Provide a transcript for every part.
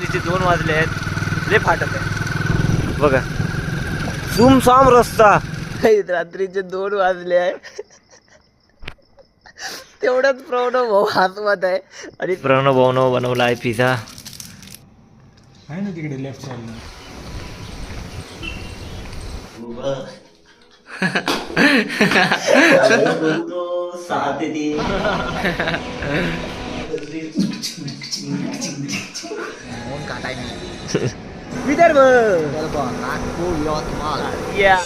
तिचे दोन वाजले आहेत. लय फाटत आहे. बघा. सुम साम रस्ता. रात्रीचे दोन वाजले आहे तेवढंच प्रणव भाऊ हसवत आहे. आणि प्रणव भाऊनं बनवला आहे पिझ्झा आहे ना तिकडे लेफ्ट साईडला सहा ते तीन विदर्भ या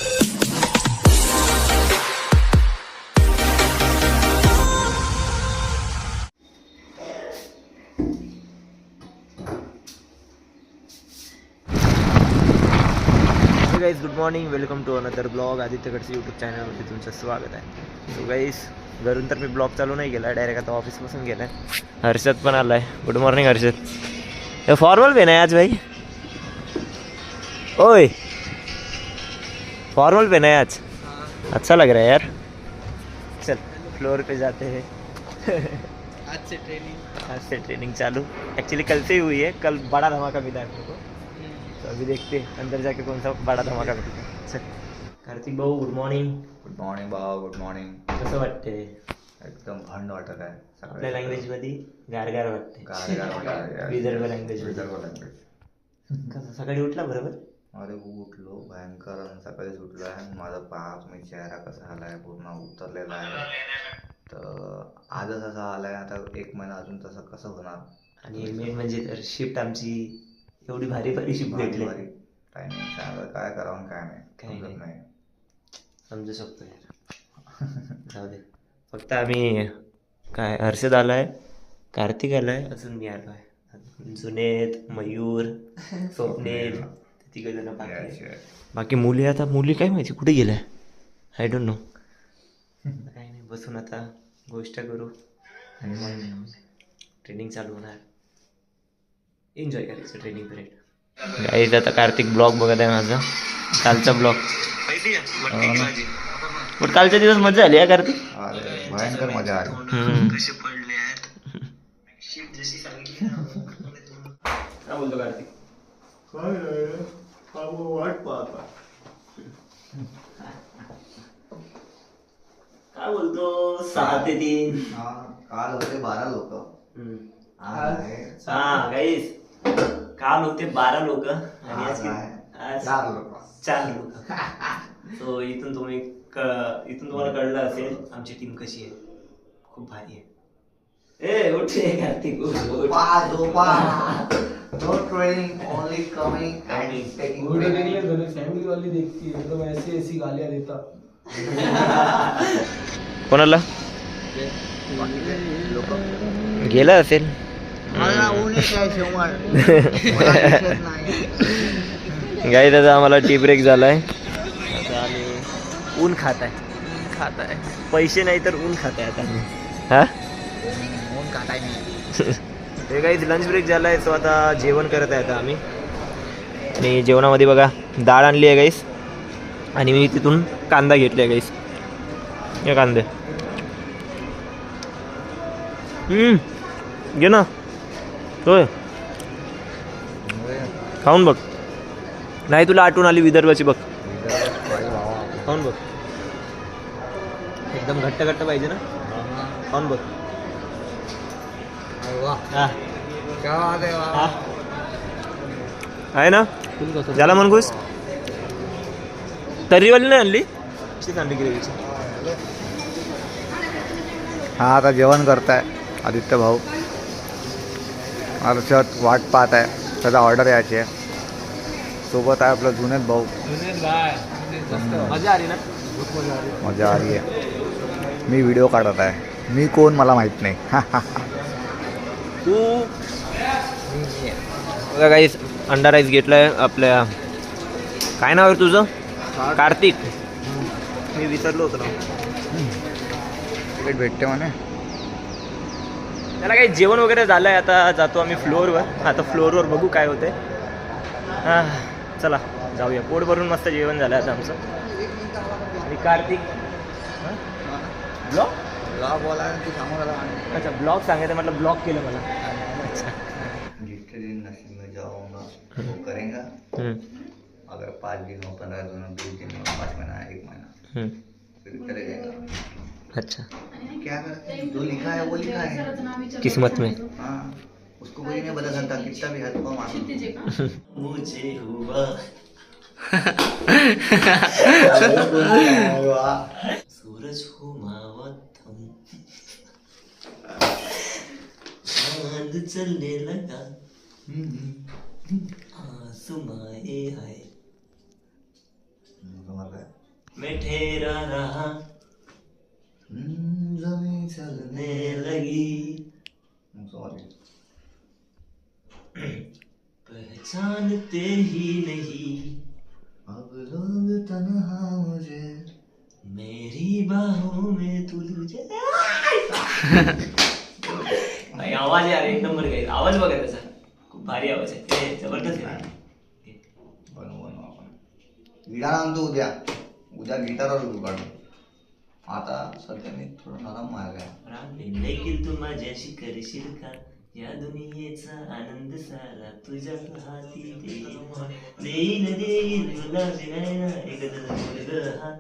guys good morning welcome to another blog आदित्यकडचं YouTube चॅनलवरती तुमचं स्वागत आहे सो गाईज घरून तर मी ब्लॉग चालू नाही केला डायरेक्ट आता ऑफिसपासून गेला आहे हर्षद पण आला आहे good morning Harshad formal pen है आज भाई. ओए फॉर्मल पेन है आज. अच्छा लग रहा है यार. चल फ्लोर पे जाते हैं. आज से ट्रेनिंग आज से ट्रेनिंग चालू. एक्चुअली कल से ही हुई है. कल बड़ा धमाका मिला है अपने को. तो अभी देखते हैं अंदर जाके कौन सा बड़ा धमाका मिलता है चल। कार्तिक भाऊ गुड मॉर्निंग गुड मॉर्निंग भावा गुड मॉर्निंग कसं वाटते एकदम थंड वाटत आहे सकाळी आपल्या लँग्वेजमध्ये गारगार वाटते गार गार वाटत आहे. विदर्भ लँग्वेज विदर्भ लँग्वेज कसं सकाळी उठला बरोबर? अरे उठलो भयंकर. आणि सकाळीच उठलो आहे. आणि माझा पाय तुम्ही चेहरा कसा आलाय पूर्ण उतरलेला आहे. तर आजच असा आलाय. आता एक महिना अजून तसं कसं होणार? आणि मेन म्हणजे तर शिफ्ट आमची एवढी भारी भारी शिफ्ट भेटली टायमिंग सांगा काय करावं आणि काय नाही. काही समजत नाही. नाही. समजू शकतो यार. जाऊ दे. फक्त आम्ही काय हर्षद आलाय कार्तिक आलाय अजून मी आलो आहे जुनेद मयूर स्वप्नील तिघ जण बाकी. बाकी मुली आता मुली काय माहिती कुठे गेल्या? आय डोंट नो काही नाही बसून आता गोष्ट करू. आणि मग ट्रेनिंग चालू होणार. एन्जॉय करायचं ट्रेनिंग पिरियड आता कार्तिक ब्लॉग बघत आहे माझा. कालचा ब्लॉग. पण कालच्या दिवस मज़ा आली या कार्तिक? अरे भयंकर मज़ा आली. हम्म. काय बोलतो कार्तिक? काय बोलतो? सहा ते तीन. हा, काल होते बारा लोक. आज आहे. हा गाईस काल होते बारा लोक. आणि आज आज किती? आहे आज चार लोक. चार लोक. सो इथून तुम्ही इथून तुम्हाला कळलं असेल आमची टीम कशी आहे. खूप भारी आहे. ए उठ Kartik no training only coming and taking दोनों फैमिली वाली देखती है एकदम ऐसी ऐसी गालियां देता. कोणाला? गेला असेल. गाई दादा आम्हाला टी ब्रेक झालाय. ऊन खात आहे खात आहे पैसे नाही तर ऊन खात आहे आता. हा? हे काही लंच ब्रेक झालाय तो आता जेवण करत आहे आता आम्ही. आणि जेवणामध्ये बघा डाळ आणली आहे गाईस आणि मी तिथून कांदा घेतला आहे गाईस हे कांदे. हम्म, घे ना. होय. खाऊन बघ. नाही तुला आठवण आली विदर्भाची बघ. खाऊन बघ. एकदम घट्ट घट्ट पाहिजे ना? खाऊन बघ. हा. हा. आहे ना? झाला मनगुस? तर्रीवाली नाही आणली? आणली ग्रेव्हीची हा आता जेवण करताय आदित्य भाऊ. हर्षद वाट पाहत आहे त्याचा ऑर्डर यायची आहे. सोबत आहे आपलं जुनेद भाऊ. मजा आली ना? मजा आली आहे. मी व्हिडिओ काढत आहे. मी कोण मला माहीत नाही. तू बघा काही अंडा राईस घेतलाय आपल्या काय नाव आहे तुझं? कार्तिक. मी विसरलो होतो ना. तिकीट भेटते म्हणे. त्याला काही जेवण वगैरे झालं आहे आता जातो आम्ही फ्लोअरवर आता फ्लोअरवर बघू काय होते हां चला जाऊया. पोट भरून मस्त जेवण झालं आता आमचं. आणि कार्तिक ब्लॉग ब्लॉग बोला तू सांगू अच्छा ब्लॉग सांगायचं ब्लॉग केलं मला अच्छा। दिन नसीब में वो करेगा। हम्म, अगर पाँच दिन हो पंद्रह दिन हो बीस दिन हो पाँच महीना एक महीना हम्म. फिर चले जाएगा अच्छा। क्या कर? जो लिखा है वो लिखा है। किस्मत में। हाँ उसको कोई नहीं बता सकता कितना भी हाथ पाँव मारो मुझे हुआ। सूरज घुमावत हम चांद चलने लगा आसमाए आए मैं ठहरा रहा हम्म, जमीन चलने चलने लगी समझ गए पहचानते ही नहीं अब लोग तन्हा मुझे मेरी बाहों में तुझे भाई आवाज यार एक नंबर काही आवाज बघा त्याचा खूप भारी आवाज आहे ते जबरदस्त आहे बनवू बनवू आपण गिटार आणतो उद्या गिटारवर काढू आता सध्या मी थोडं नरम मारलाय रामने देखील तू माझ्याशी करशील का? या दुनियेचा आनंद सारा तुझ्या हाती देईन देईन तुला एकदा बोल ग हा.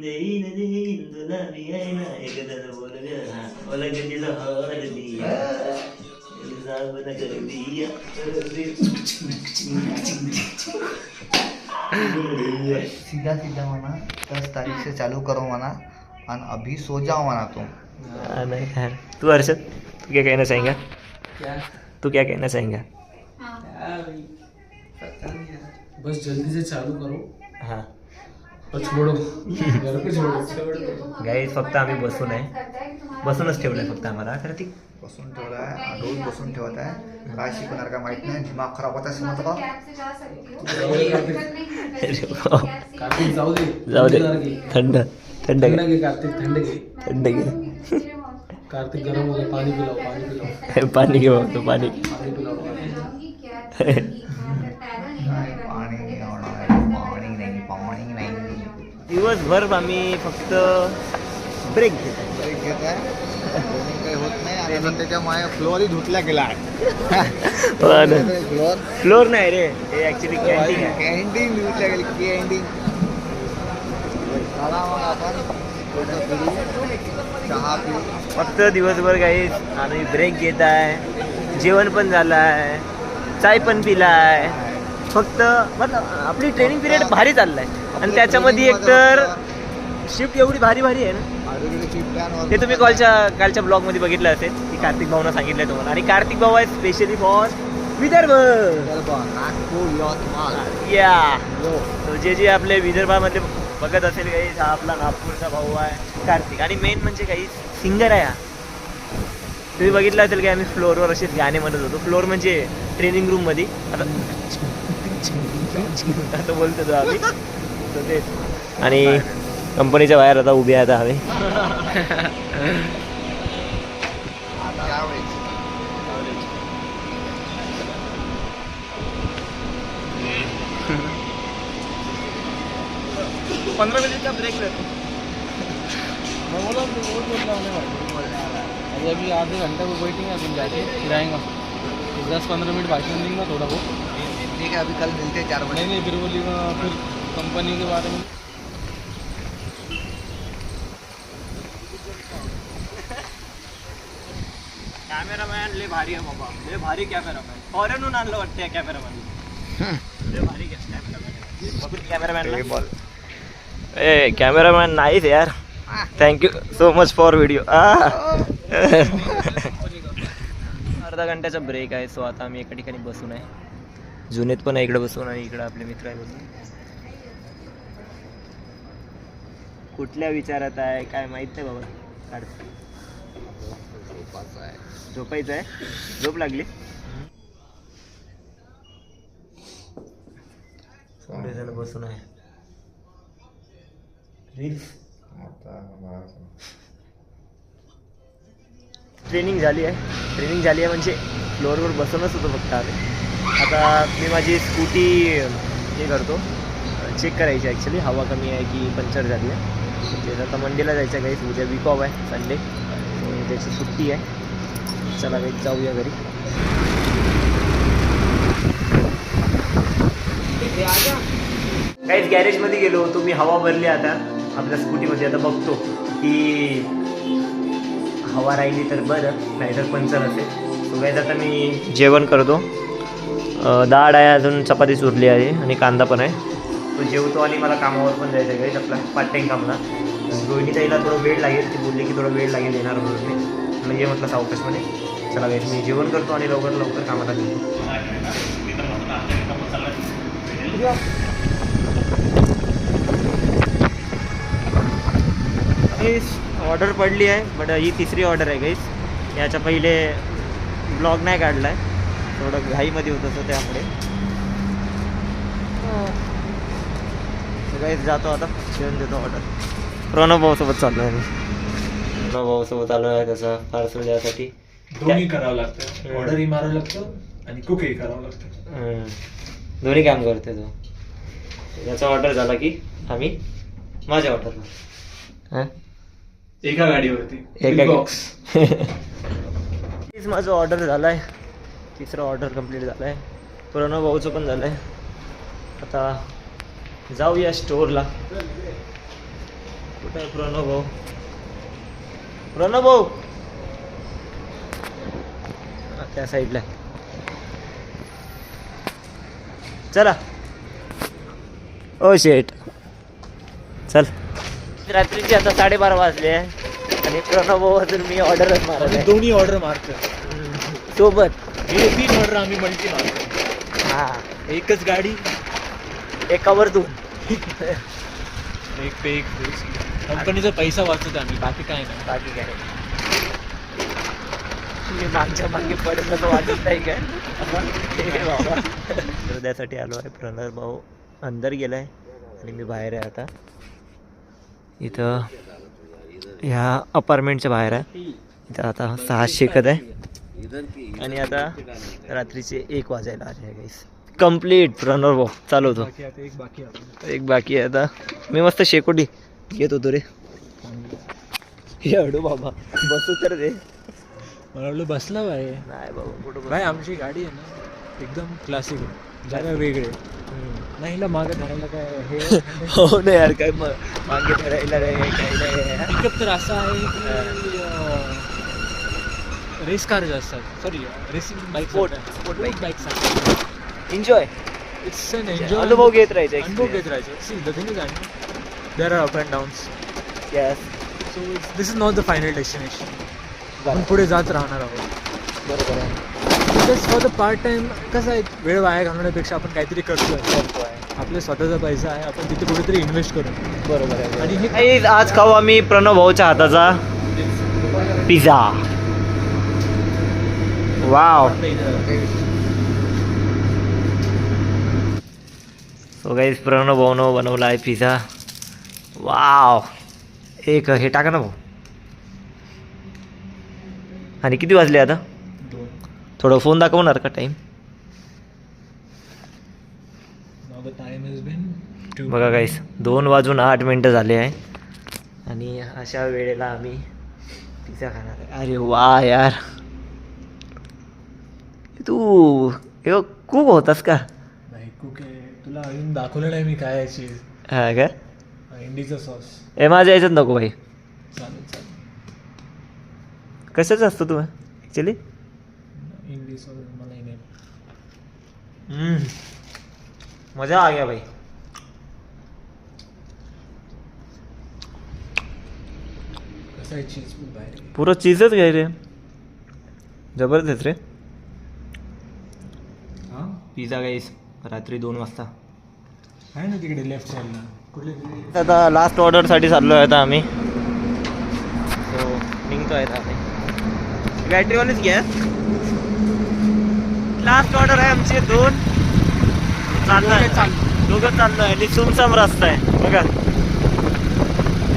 देईन देईन तुला बियायना एकदा बोल ग हा. ओला गंजीला हार दिया. इल्जाम न कर दिया सीधा सीधा म्हणा दस तारीख से चालू करो म्हणा आणि अभी सो जाओ म्हणा तू. हाँ, नहीं यार तू अर्षद तू क्या कहना चाहेंगा क्या तू क्या कहना चाहेंगा बस जल्दी से चालू करो. हां. छोड़ो घर पे छोड़ो गाईज फक्त आम्ही बसून आहे. बसूनच ठेवलंय फक्त आम्हाला. कार्तिक बसून ठेवलाय. रोज बसून ठेवत आहे. काय शिकवणार का माहीत नाही. दिमाग खराब होता समजतो का? अरे बाप. कार्तिक जाऊ दे. जाऊ दे. थंड. थंड थंड थंड घे. कार्तिक थंड घे. थंड घे. कार्तिक गरम हो गया पानी पिलाओ पानी पिलाओ पाणी बघतो पाणी. पानी पिलाओ पानी नाही पाणी नाही आवडणार पाणी नाही पाणी नाही. दिवसभर आम्ही फक्त ब्रेक घेत आहे. ब्रेक घेत आहे. काही होत नाही. आणि सध्याच्या माझ्या फ्लोअरही धुतला गेला फ्लोअर. फ्लोर नाही रे. हे ऍक्च्युली कॅन्टीन आहे. कॅन्टीन धुतल्या गेली. कॅन्टीन चला मग आपण थोडं फिरू चहा पिऊ. फक्त दिवसभर काही आम्ही ब्रेक घेत आहे. जेवण पण झालं आहे. चाय पण पिला आहे. फक्त मतलब आपली ट्रेनिंग पिरियड भारी चाललाय. आणि त्याच्यामध्ये एकतर शिफ्ट एवढी भारी भारी आहे ना. ते तुम्ही कॉलच्या कालच्या ब्लॉगमध्ये बघितलं असेल की कार्तिक भाऊनं सांगितलंय तुम्हाला. आणि कार्तिक भाऊ आहे स्पेशली फॉर विदर्भ. या तो जे जे आपले विदर्भामध्ये बघत असेल काही हा आपला नागपूरचा भाऊ आहे कार्तिक. आणि मेन म्हणजे काही सिंगर आहे हा. तुम्ही बघितलं असेल की आम्ही फ्लोअरवर असेच गाणे म्हणत होतो. फ्लोअर म्हणजे ट्रेनिंग रूममध्ये आता बोलतो तो आम्ही. तर तेच. आणि कंपनीच्या बाहेर आता उभे आहेत आम्ही त्यावेळेस पंधरा मिनिटचा ब्रेक रहतो मैं बोला तो रोज हूँ। अभी अभी आधे घंटे को वेटिंग है अपन जाके फिर आएँगा दस पंद्रह मिनट भाषण देंगे थोड़ा बहुत। ठीक है अभी कल मिलते हैं चार बजे। नहीं नहीं फिर बोलिएगा फिर कंपनी के बारे में कॅमेरामॅन लय भारी आहे बाबा. लय भारी कॅमेरामॅन फॉरेनहून आणलं वाटतं या कॅमेरामॅन लय भारी कॅमेरामॅन ए कॅमेरामॅन नाईस यार. Thank you so much for video अर्धा घंट्याचा ब्रेक आहे सो आता आम्ही एका ठिकाणी बसून आहे. जुनेत पण आहे इकडे बसून आणि इकडे आपले मित्र आहे बसून कुठल्या विचारात आहे काय माहीत नाही बाबा. काढ. झोपायचं आहे. झोप लागली. थोडे जण बसून आहे. रील्स. ट्रेनिंग झाली आहे. ट्रेनिंग झाली आहे म्हणजे फ्लोअरवर बसूनच होतो फक्त आम्ही. आता मी माझी स्कूटी हे करतो. चेक करायची ॲक्च्युली हवा कमी आहे की पंक्चर झाली आहे. म्हणजे आता मंडेला जायचं आहे काही उद्या वीक ऑफ आहे संडे त्याची सुट्टी आहे. चला वेग जाऊया घरी. काहीच गॅरेजमध्ये गेलो होतो. मी हवा भरली आता. आपल्या स्कूटीमध्ये आता बघतो की हवा राहिली तर बरं नाहीतर पंचर असेल. तो काहीच आता मी जेवण करतो. डाळ आहे अजून चपातीच उरली आहे आणि कांदा पण आहे. तो जेवतो आणि मला कामावर पण जायचं आहे काही आपला पार्ट टाईम कामला. रोहिणी ताईला थोडं वेळ लागेल ती बोलली की थोडं वेळ लागेल येणार म्हणून. मी म्हणजे म्हटलं सावकाशमध्ये चला गाईस मी जेवण करतो आणि लवकर लवकर कामाला घेतो ऑर्डर पडली आहे बट ही तिसरी ऑर्डर आहे गाईस याच्या पहिले ब्लॉग नाही काढला आहे थोडं घाईमध्ये होतं तर त्यामुळे गाईस जातो आता. जेवण देतो ऑर्डर प्रणव भाऊसोबत चाललो आहे मी प्रणव भाऊसोबत आलो आहे तसं पार्सल द्यासाठी दोन्ही करावं लागतं. ऑर्डरही मारावं लागतं आणि कुकही करावं लागतं. हम्म. दोन्ही काम करते तो. याचा ऑर्डर झाला की आम्ही माझ्या ऑर्डरला हां? एका गाडीवरती. एका बॉक्स तीच माझं ऑर्डर झालं आहे तिसरं ऑर्डर कंप्लीट झालं आहे प्रणव भाऊचं पण झालं आहे आता जाऊया स्टोअरला कुठं आहे प्रणव भाऊ? प्रणव भाऊ? त्या साईडला. चला. ओ शेट चल. रात्रीचे आता साडेबारा वाजले आहे. आणि प्रणव भाऊ अजून मी ऑर्डरच मारत दोन्ही ऑर्डर मारतो सोबत. हे तीन ऑर्डर आम्ही मल्टी मारतो हा. एकच गाडी. एकावर दोन. एक पे एक कंपनीचा पैसा वाचतो आम्ही बाकी काय नाही. बाकी काय. मी मागच्या मागे पडलं तर वाटत नाही काय? बाबा. हृदयासाठी आलो आहे प्रणव भाऊ. अंदर गेलाय आणि मी बाहेर आहे आता. इथं ह्या अपार्टमेंटच्या बाहेर आहे. इथं आता सहा शिकत आहे. आणि आता रात्रीचे एक वाजायला आले आहे गाईस कंप्लीट प्रणव भाऊ. चालवतो. एक बाकी आहे आता. मी मस्त शेकोटी. घेत होतो रे हे अडू बाबा बसू तर दे मला वाटलं बसला बाय नाही बाबा कुठं भाई आमची गाडी आहे ना एकदम क्लासिक आहे जरा वेगळे. नाही हिला मागं धरायला काय हे हो। ना यार काय मग धरायला नाही काही नाही पिकअप तर असा आहे की रेस कार असतात sorry racing bike Sport- sport bike. Bike enjoy it's N enjoy अनुभव घेत राहायचे अनुभव घेत राहायचे see the thing is there are up and downs yes so this is not the final destination आपण पुढे जात राहणार आहोत बरोबर आहे. Because for the part time कसं आहे वेळ वाया घालवण्यापेक्षा आपण काहीतरी करतोय. करतो आहे. आपला स्वतःचा पैसा आहे आपण तिथे कुठेतरी इन्व्हेस्ट करू. बरोबर आहे आणि हे आणि आज खाऊ आम्ही प्रणव भाऊच्या हाताचा pizza. Wow so guys Pranav भाऊनं बनवला आहे पिझ्झा. वाव. एक हे टाका ना भाऊ. आणि किती वाजले आता? थोडं फोन दाखवणार का टाईम बघा गाईस दोन वाजून आठ मिनटं झाले आहे. आणि अशा वेळेला आम्ही पिझ्झा खाणार आहे. अरे वा यार. तू हे खूप होतास का? नाही कुक आहे. तुला अजून दाखवलं नाही मी काय चीज हा का? इंडीचा सॉस. हे माझ्या याच्यात नको भाई चालेल चालेल. कशाचं असतो तू? ॲक्च्युली मला नाही. मजा आ गया भाई कसं आहे चीज बाहेर? पुरं चीजच घ्याय रे. जबरदस्त रे. हां? पिझ्झा गाईस रात्री दोन वाजता. आहे ना तिकडे लेफ्ट साईडला आता लास्ट ऑर्डरसाठी चाललो आहे आता आम्ही. सो निघतो आहे आम्ही. बॅटरीवालेच घ्या. लास्ट ऑर्डर आहे आमचे दोन. चाललोय दोघं चाललो आहे. आणि सुमसाम रस्ता आहे. बघा.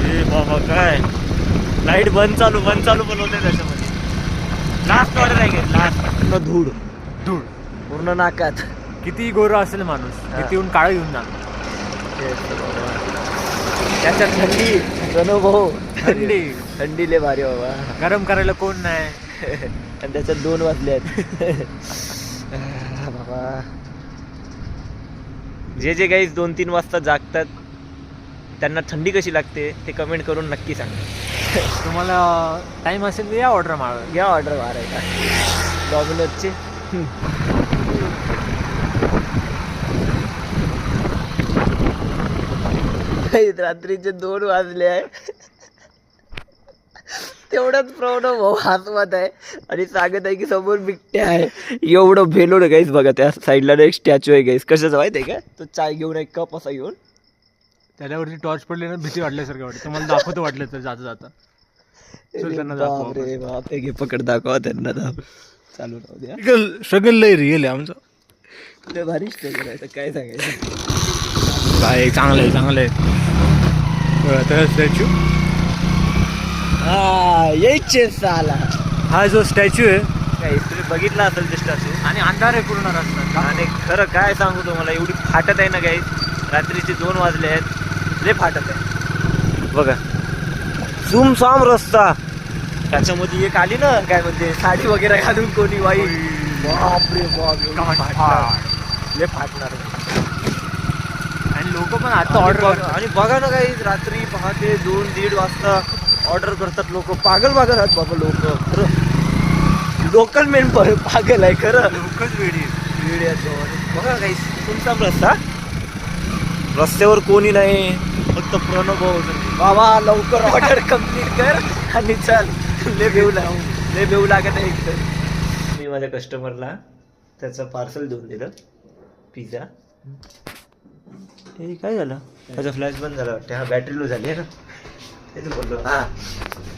ए बाबा काय? लाइट बंद चालू बंद चालू पण होते त्याच्यामध्ये. लास्ट ऑर्डर आहे लास्ट पूर्ण धूळ. धूळ. पूर्ण नाकात. किती गोरा असेल माणूस. हा. किती ऊन काळ घेऊन जा त्याच्यात थंडी. प्रणव भाऊ थंडी. थंडी लय भारी बाबा. गरम करायला कोण नाही. आणि त्याच्यात दोन वाजले आहेत. बाबा. जे जे गाईज दोन तीन वाजता जागतात त्यांना थंडी कशी लागते ते कमेंट करून नक्की सांगा. तुम्हाला टाइम असेल तर या ऑर्डर मारा. घ्या ऑर्डर मारायला डॉमिनोजचे रात्रीचे दोन वाजले आहे तेवढाच प्रणव भाऊ हसवत आहे. आणि सांगत आहे की समोर बिट्ट्या आहे. एवढं भेलो ना गाईस बघा त्या साईडला एक स्टॅच्यू आहे गाईस कशाचं माहिती आहे का? तो चाय घेऊन एक कप असा घेऊन. त्याच्यावरती टॉर्च पडली ना भीती वाटल्यासारखं वाटतं. तुम्हाला दाखवतो वाटलं तर जाता जाता. चल त्यांना दाखव बाप रे बाप हे घे पकड दाखवा त्यांना दाब चालू राहू द्या. स्ट्रगल लय रिअल आहे आमचं. लय भारीच ते करायचं काय सांगायचं? काय चांगलं आहे चांगलं आहे. स्टॅच्यू हा यायचे साला हा जो स्टॅच्यू आहे काय तुम्ही बघितला असेल ते स्टॅच्यू आणि अंधार आहे पूर्ण रस्ता आणि खरं काय सांगू तुम्हाला एवढी फाटत आहे ना काही रात्रीचे दोन वाजले आहेत लय फाटत आहे बघा सुमसाम रस्ता त्याच्यामध्ये एक आली ना काय म्हणते साडी वगैरे घालून कोणी वाई बाप रे बाप. लय फाटणार लोक पण आता ऑर्डर आणि बघा ना काही रात्री पहाटे दोन दीड वाजता ऑर्डर करतात लोक. पागल पागल आहेत बाबा लोक. खरं. लोकल मेन पागल आहे खरं. लोकच वेळी वेळ बघा काही तुमचा रस्ता? रस्त्यावर कोणी नाही. फक्त प्रणव. बाबा लवकर ऑर्डर कंप्लीट कर आणि चल. ले भेऊ लाग ले भेऊ लागत आहे एकदम मी माझ्या कस्टमरला त्याचं पार्सल देऊन दिलं. पिझ्झा हे काय झालं? त्याचा फ्लॅश बंद झाला वाटतं. हा बॅटरी लो झाली आहे ना? तेच बोललो. हा.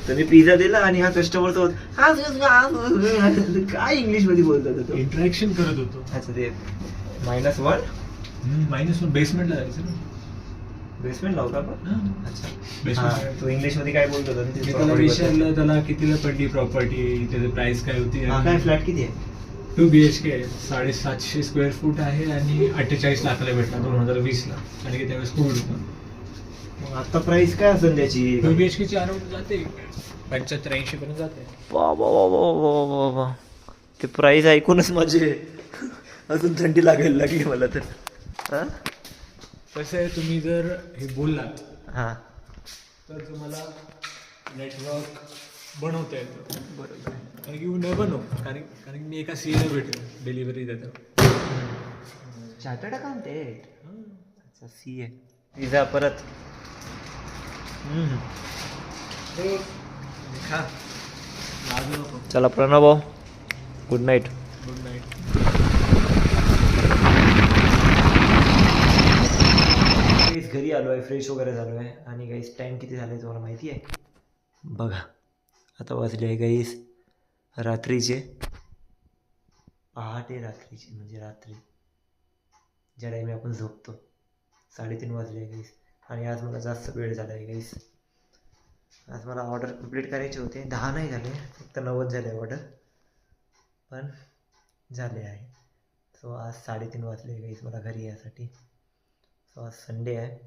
तर मी पिझ्झा दिला आणि हा कस्टमर तो हा काय इंग्लिशमध्ये बोलतो तो? इंटरॅक्शन करत होतो. अच्छा ते मायनस वन मायनस वन बेसमेंटला जायचं ना. बेसमेंट लावता आपण? हा. अच्छा. हा, तू इंग्लिशमध्ये काय बोलत होता? मी ते त्याला विचारलं त्याला कितीला पडली प्रॉपर्टी त्याची प्राइस काय होती. हा, काय फ्लॅट किती आहे? टू बी एच के साडेसातशे स्क्वेअर फूट आहे आणि अठ्ठेचाळीस लाखाला भेटला दोन हजार वीसला. आणि की त्यावेळेस कोविड होतं. मग आता प्राइस काय असेल त्याची? टू बी एच केची अराउंड जाते. पंच्याहत्तर ऐंशी पर्यंत जाते. वा वा वा वा वा वा वा ते प्राइस ऐकूनच माझे अजून थंडी लागायला लागली मला तर. हा? कसं आहे तुम्ही जर हे बोललात हा. तर तुम्हाला नेटवर्क बनवता येतं. बरोबर. कारण की न बनव. कारण कारण की मी एका सी एला भेटलो. डिलिव्हरी देतो चार्टर्ड अकाउंटेंट? अच्छा सी ए पिझ्झा परत. हम्म. खा. लागू नको. चला प्रणव भाऊ. गुड नाईट गुड नाईट काहीच घरी आलो आहे फ्रेश वगैरे झालो आहे आणि गाईस टाईम किती झाला आहे तुम्हाला माहिती आहे बघा. आता वाजले आहे गाईस रात्रीचे. पहाटे रात्रीचे म्हणजे रात्री. ज्या टाईमी आपण झोपतो. साडेतीन वाजले आहे गाईस आणि आज मला जास्त वेळ झाला आहे गाईस आज मला ऑर्डर कंप्लीट करायचे होते. दहा नाही झाले फक्त नव्वद झाले ऑर्डर पण झाले आहे. सो आज साडेतीन वाजले गाईस मला घरी यासाठी सो आज संडे आहे.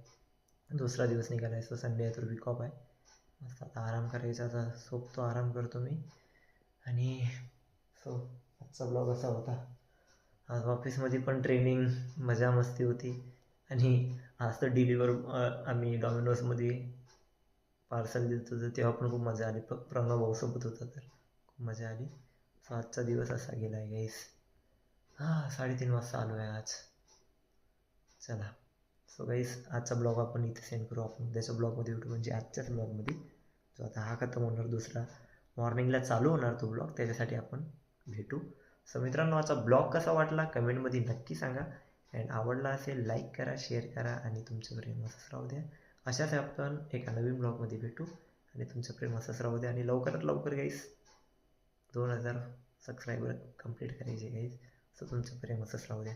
दुसरा दिवस निघाला आहे सो संडे आहे तर वीक ऑफ आहे. मस्त आता आराम करायचा आता सोपतो आराम करतो मी. आणि सो आजचा ब्लॉग असा होता. आज ऑफिसमध्ये पण ट्रेनिंग मजा मस्ती होती. आणि आज तर डिलिव्हर आम्ही डॉमिनोजमध्ये पार्सल देत होतो तेव्हा पण खूप मजा आली. प प्रणव भाऊसोबत होता तर खूप मजा आली. सो आजचा दिवस असा गेला आहे गाईस हां साडेतीन वाजता आलो आहे आज. चला. सो गाईस आजचा ब्लॉग आपण इथे सेंड करू आपण. उद्याच्या ब्लॉगमध्ये भेटू म्हणजे आजच्याच ब्लॉगमध्ये जो आता हा खतम होणार दुसरा. मॉर्निंगला चालू होणार तो ब्लॉग त्याच्यासाठी आपण भेटू. सो मित्रांनो आजचा ब्लॉग कसा वाटला? कमेंटमध्ये नक्की सांगा. अँड आवडला असेल लाईक करा शेअर करा आणि तुमचं प्रेम असंच राहू द्या. अशाच आपण एका नवीन ब्लॉगमध्ये भेटू. आणि तुमचं प्रेम असंच राहू द्या. आणि लवकरात लवकर गाईस दोन हजार सबस्क्रायबर कंप्लीट करायचे गाईस सो तुमचं प्रेम असंच राहू द्या.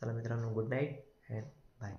चला मित्रांनो गुड नाईट अँड बाय